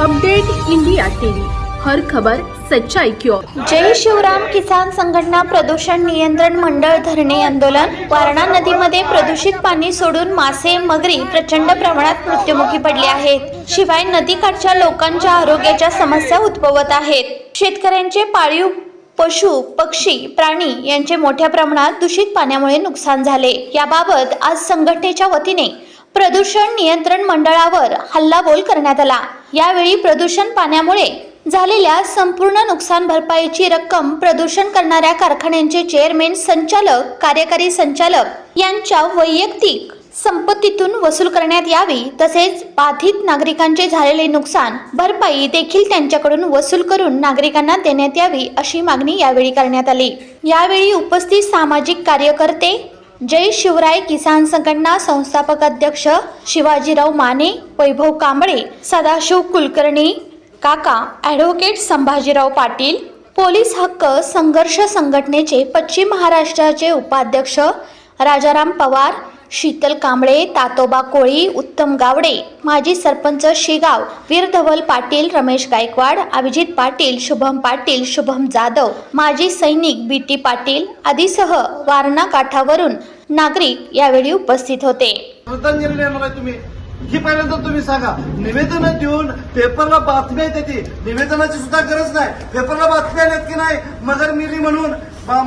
Update India TV. हर खबर सच्चाई की ओर जय शिवराम किसान संघटना प्रदूषण नियंत्रण मंडळ धरणे आंदोलन. वारणा नदीमध्ये प्रदूषित पाणी सोडून मासे मगरी प्रचंड प्रमाणात मृत्युमुखी पडले आहेत. शिवाय नदीकाठच्या लोकांच्या आरोग्याच्या समस्या उद्भवत आहेत. शेतकऱ्यांचे पाळीव पशु पक्षी प्राणी यांचे मोठ्या प्रमाणात दूषित पाण्यामुळे नुकसान झाले. याबाबत आज संघटनेच्या वतीने प्रदूषण नियंत्रण मंडळावर हल्लाबोल करण्यात आला. यावेळी प्रदूषण पाण्यामुळे झालेल्या संपूर्ण नुकसान भरपाईची रक्कम प्रदूषण करणाऱ्या कारखान्यांचे चेअरमॅन संचालक कार्यकारी संचालक यांच्या वैयक्तिक संपत्तीतून वसूल करण्यात यावी तसेच बाधित नागरिकांचे झालेले नुकसान भरपाई देखील त्यांच्याकडून वसूल करून नागरिकांना देण्यात यावी अशी मागणी यावेळी करण्यात आली. यावेळी उपस्थित सामाजिक कार्यकर्ते जय शिवराय किसान संघटना संस्थापक अध्यक्ष शिवाजीराव माने वैभव कांबळे सदाशिव कुलकर्णी काका ॲडव्होकेट संभाजीराव पाटील पोलीस हक्क संघर्ष संघटनेचे पश्चिम महाराष्ट्राचे उपाध्यक्ष राजाराम पवार शीतल कांबळे तातोबा कोळी उत्तम गावडे माजी सरपंच शेगाव वीरधवल पाटील रमेश गायकवाड अभिजित पाटील शुभम पाटील शुभम जाधव माजी सैनिक बी टी पाटील आदीसह वारणा काठावरून नागरिक यावेळी उपस्थित होते. तुम्ही. ही पहिल्यांदा तुम्ही सांगा. निवेदन देऊन पेपरला बातम्या येते ती. निवेदनाची सुद्धा गरज नाही. पेपरला बातम्या आल्यात की नाही? मगर मिली म्हणून मा-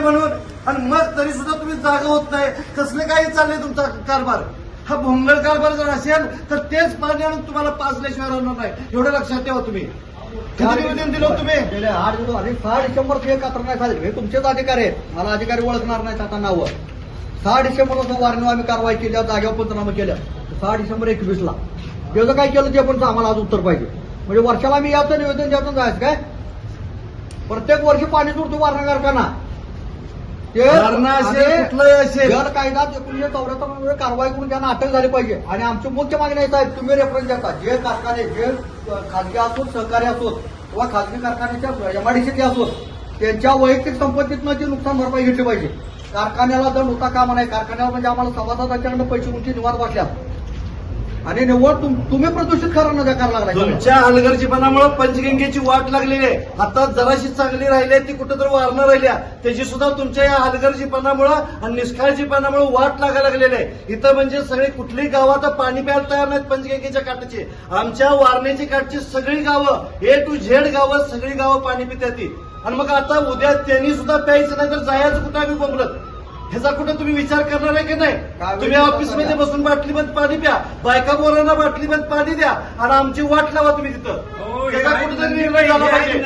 म्हणून आणि मग तरी सुद्धा तुम्ही जागा होत नाही. कसले काही चाललंय तुमचा कारभार? हा भोंगळ कारभार जर असेल तर तेच पाणी आणून तुम्हाला पाजल्याशिवाय राहणार नाही. एवढं लक्षात ठेवा तुम्ही. किती निवेदन दिलं हो तुम्ही? गेले आठ दिवस आणि सहा डिसेंबर ते एकत्र नाही झाले. हे तुमचेच अधिकारी आहेत. मला अधिकारी ओळखणार नाहीत आता नावं. सहा डिसेंबर वारंवार आम्ही कारवाई केली जागेवर पंचनामा केलं. सहा डिसेंबर एकवीसला त्याचं काय केलं ते पण आम्हाला आज उत्तर पाहिजे. म्हणजे वर्षाला मी याचं निवेदन द्यायचं जायचं काय? प्रत्येक वर्षी पाणी सोडतो वारणा कारखाना. जल कायदा एकोणीशे चौऱ्याहत्तरमध्ये कारवाई करून त्यांना अटक झाली पाहिजे. आणि आमची मुख्य मागणी आहे साहेब तुम्ही रेफरन्स देता जे कारखाने जे खाजगी असोत सहकारी असोत किंवा खाजगी कारखान्याच्या एमआयडीसीचे असोत त्यांच्या वैयक्तिक संपत्तीतनं जी नुकसान भरपाई घेतली पाहिजे. कारखान्याला दंड होता कामा नाही कारखान्याला म्हणजे आम्हाला सभासदांच्याकडनं पैसे उंची निवाद वाटल्यात आणि निव्वळ तुम्ही प्रदूषित करायला नकार लागला तुमच्या हलगर्जीपणामुळे पंचगंगेची वाट लागलेली आहे. आता जराशी चांगली राहिली आहे ती कुठं तर वारणं राहिल्या त्याची सुद्धा तुमच्या या हलगर्जीपणामुळे आणि निष्काळजीपणामुळे वाट लागायला लागलेली आहे. इथं म्हणजे सगळी कुठलीही गावं आता पाणी प्यायला तयार नाहीत पंचगंगेच्या काठाची. आमच्या वारण्याची काठची सगळी गावं ए टू झेड गावं सगळी गावं पाणी पितात ती आणि मग आता उद्या त्यांनी सुद्धा प्यायचं नाही तर जायचं कुठं आम्ही बोंबलत ह्याचा कुठं तुम्ही विचार करणार आहे की नाही? तुम्ही ऑफिसमध्ये? बसून बाटली बंद पाणी प्या. बायका बोरांना बाटली बंद पाणी द्या. आणि आमची वाट लावा तुम्ही तिथं. हो, कुठेतरी निर्णय झाला पाहिजे.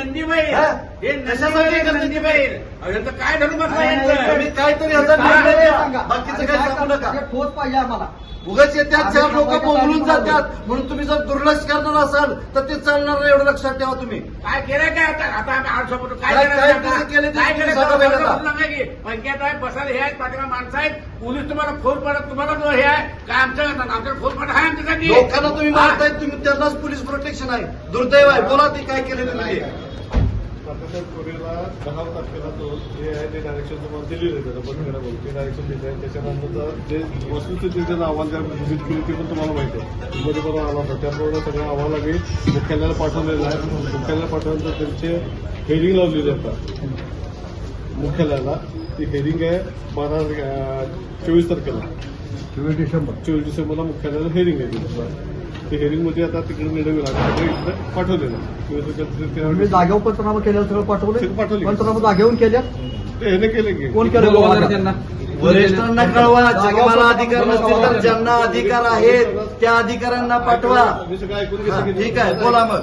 काय धरून बसला काहीतरी ह्याचा निर्णय द्या. बाकीचं काय सांगू नका? ठोस पाहिजे आम्हाला. उगाच येतात चार लोक बोंबलून जातात म्हणून तुम्ही जर दुर्लक्ष करणार असाल तर ते चालणार नाही एवढं लक्षात ठेवा तुम्ही. काय केलंय काय आता? आता आम्ही आठ समोर काय काय- केलं काय केलं केलं? पंचायत आहे बसायला हे आहेत पाठीमा माणसं आहेत. पोलीस तुम्हाला फोन पडत तुम्हाला जो हे आहे. काय आमच्या आमच्या फोन पडत आहे आमच्यासाठी. लोकांना तुम्ही? मारताय तुम्ही त्यांनाच पोलीस प्रोटेक्शन आहे. दुर्दैव आहे. बोला ते काय केलं तुम्ही आता कोरेला दहा तारखेला तो जे आहे ते डायरेक्शन तुम्हाला दिलेलं आहे. त्याचं बंद बोल ते डायरेक्शन दिलं आहे त्याच्यानंतर जे वस्तुस्थितीचा अहवाल ज्या व्हिजिट केली ते पण तुम्हाला माहिती आहे. बरोबर आला होता. त्याप्रमाणे सगळा अहवाल आम्ही मुख्यालयाला पाठवलेला आहे. मुख्यालयाला पाठवल्यानंतर त्यांचे हेरिंग लावलेली आता मुख्यालयाला. ती हेरिंग आहे बारा चोवीस तारखेला. चोवीस डिसेंबर. चोवीस डिसेंबरला मुख्यालयाला हेरिंग आहे. ते हेरिंगमध्ये आता तिकडे निर्णय लागला. इकडे पाठवलेलं. ते- जागेवर पंचनामा केल्यावर सगळं पाठवलं पाठवलं. पंचनामा जागेवर केल्या ते ह्याने केलं की. कोण केलं? वरिष्ठांना. कळवा. जगमाला अधिकार नसतील तर ज्यांना अधिकार आहेत त्या अधिकाऱ्यांना पाठवा. मी हा, ठीक आहे. बोला मग.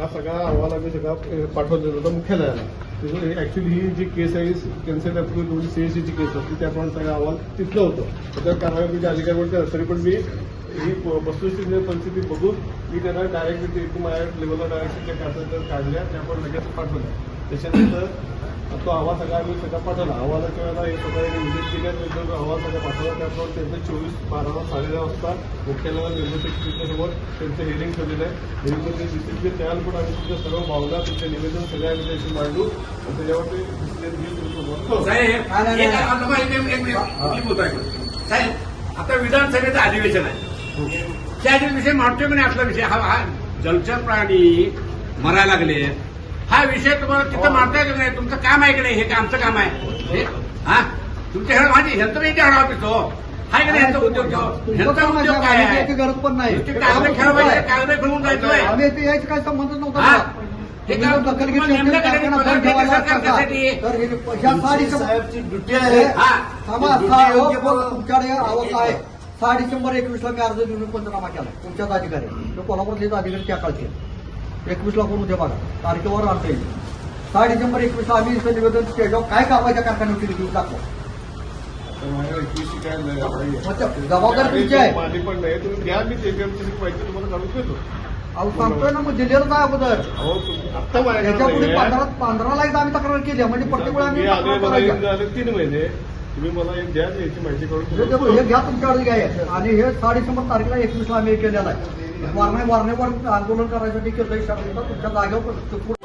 हा सगळा अहवाल आम्ही सगळा पाठवलेला होता मुख्यालयाला. ऍक्च्युली ही जी केस आहे कन्सेंट अप्रुव्हल सीएससीची केस होती. त्याप्रमाणे सगळा अहवाल तिथलं होतं. त्याच्यावर कारवाई म्हणजे अधिकारी म्हणते तरी पण मी ही प- वस्तुस्थिती परिस्थिती बघून मी त्यांना डायरेक्ट ते माझ्या लेवलला डायरेक्ट त्या काढल्या त्या पण लगेच पाठवल्या त्याच्यानंतर तो आवाज सगळा आम्ही सगळा पाठवला आवाजाच्या वेळेला हे सगळं विजिट केल्यानंतर आवाज सगळा पाठवला त्याप्रमाणे त्यांचं चोवीस बारा साडे दहा वाजता मुख्यालयाला निर्देशक समोर त्यांचं हिअरिंग ठेवलेलं आहे हिअरिंगमध्ये डिसिप्लिन तयार पण आम्ही तुमच्या सर्व भावना तुमचे निवेदन सगळ्या विषयाशी मांडू आणि त्याच्यावरती डिसिप्लिन घेऊन तुमचं साहेब आता विधानसभेचं अधिवेशन आहे त्या विषय मांडतोय म्हणे आपला विषय. हा हा जलचर प्राणी मरायला लागले. हा विषय तुम्हाला तिथं मारता येत नाही. तुमचं काम आहे की नाही? हे काय आमचं काम आहे? हे? हा? तुमच्या हेड माझी ह्यांचं नाही हो हाय की नाही ह्यांचा उद्योग? तुमचं ह्यांचा उद्योग काय आहे? गरज पण नाही. कागद खेळवायचे कागद यायचं काय संबंध नव्हता हा? हे असेल, हे- साहेबची ड्युटी आहे. हा हो, तुमच्याकडे आवाज आहे. सहा डिसेंबर एकवीसला मी अर्ज देऊन पंचनामा केला. तुमच्याच अधिकारी. तो कोल्हापूरचे अधिकारी त्या काळचे. एकवीसला कोण उद्या बघा. तारखेवर आणता येईल. सहा डिसेंबर एकवीसला आम्ही इथं निवेदन केलं. काय कारवाईच्या कारखान्यावर केली देऊन ते जबाबदारी तुमची आहे. अहो सांगतोय ना मग दिलेलं काय अगोदर. त्याच्या पुढे. पंधरा पंधराला एकदा आम्ही तक्रार केली. म्हणजे प्रत्येक वेळा आम्ही तीन महिने. तुम्ही मला एक द्या याची माहिती काढून हे घ्या तुमच्याकडे घ्या आणि हे सहा डिसेंबर तारखेला एकवीसला आम्ही केलेलं आहे. वारणे वारणेवर आंदोलन करायसाठी केलं तुमच्या जागेवर